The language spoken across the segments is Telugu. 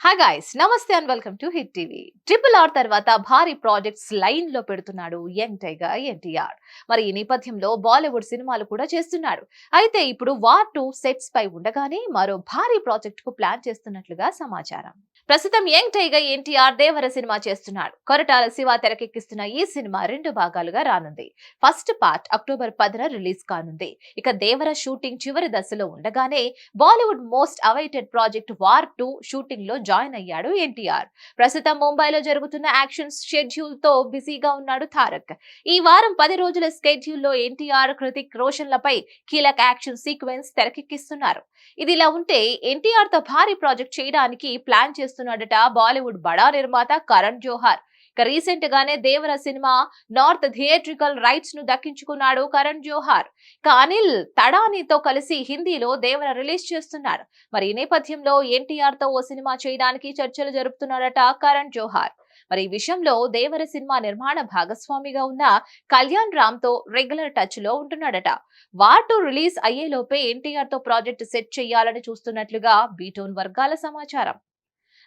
హాయ్ గైస్ నమస్తే and welcome to hit TV triple R తర్వాత భారీ ప్రాజెక్ట్స్ లైన్లో పెడుతున్నాడు యంగ్ టైగర్ ఎన్టీఆర్. మరి ఈ నేపథ్యంలో బాలీవుడ్ సినిమాలు కూడా చేస్తున్నాడు. అయితే ఇప్పుడు వార్ టూ సెట్స్ పై ఉండగానే మరో భారీ ప్రాజెక్ట్కు ప్లాన్ చేస్తున్నట్లుగా సమాచారం. ప్రస్తుతం young tiger NTR Devara cinema చేస్తున్నాడు. కొరటాల శివ తెరకెక్కిస్తున్న ఈ సినిమా రెండు భాగాలుగా రానుంది. ఫస్ట్ పార్ట్ అక్టోబర్ పదిన రిలీజ్ కానుంది. ఇక దేవర షూటింగ్ చివరి దశలో ఉండగానే Bollywood most awaited project war two షూటింగ్లో జాయిన్ అయ్యాడు ఎన్టీఆర్. ప్రస్తుతం ముంబైలో జరుగుతున్న యాక్షన్ షెడ్యూల్తో బిజీగా ఉన్నాడు తారక్. ఈ వారం పది రోజుల స్కెడ్యూల్లో ఎన్టీఆర్ కృతిక్ రోషన్లపై కీలక యాక్షన్ సీక్వెన్స్ తెరకెక్కిస్తున్నారు. ఇదిలా ఉంటే ఎన్టీఆర్తో భారీ ప్రాజెక్ట్ చేయడానికి ప్లాన్ చేస్తున్నాడట బాలీవుడ్ బడా నిర్మాత కరణ్ జోహార్. రీసెంట్ గానే దేవర సినిమా నార్త్ థియేట్రికల్ రైట్స్ను దక్కించుకున్నాడు కరణ్ జోహార్. కానిల్ తడానితో కలిసి హిందీలో దేవర రిలీజ్ చేస్తున్నాడు మరి ఈ నేపథ్యంలో ఎన్టీఆర్తో ఓ సినిమా చేయడానికి చర్చలు జరుపుతున్నాడట కరణ్ జోహార్. మరి ఈ విషయంలో దేవర సినిమా నిర్మాణ భాగస్వామిగా ఉన్న కళ్యాణ్ రామ్తో రెగ్యులర్ టచ్లో ఉంటున్నాడట వాటు రిలీజ్ అయ్యేలోపే ఎన్టీఆర్తో ప్రాజెక్ట్ సెట్ చేయాలని చూస్తున్నట్లుగా బీటోన్ వర్గాల సమాచారం.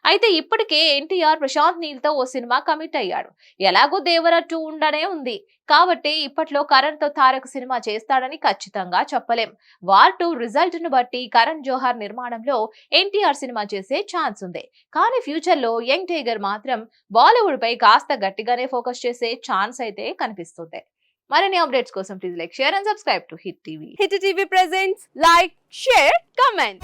అయితే ఇప్పటికే ఎన్టీఆర్ ప్రశాంత్ నీల్తో ఓ సినిమా కమిట్ అయ్యాడు. ఎలాగో దేవర టూ ఉండనే ఉంది. కాబట్టి ఇప్పట్లో కరణ్తో తారక్ సినిమా చేస్తాడని ఖచ్చితంగా చెప్పలేం. వార్ టూ రిజల్ట్ను బట్టి కరణ్ జోహార్ నిర్మాణంలో ఎన్టీఆర్ సినిమా చేసే ఛాన్స్ ఉంది. కానీ ఫ్యూచర్లో యంగ్ టైగర్ మాత్రం బాలీవుడ్ పై కాస్త గట్టిగానే ఫోకస్ చేసే ఛాన్స్ అయితే కనిపిస్తుంది. మరిన్ని అప్డేట్స్ కోసం please like share and subscribe to hit TV. Hit TV presents like share comment.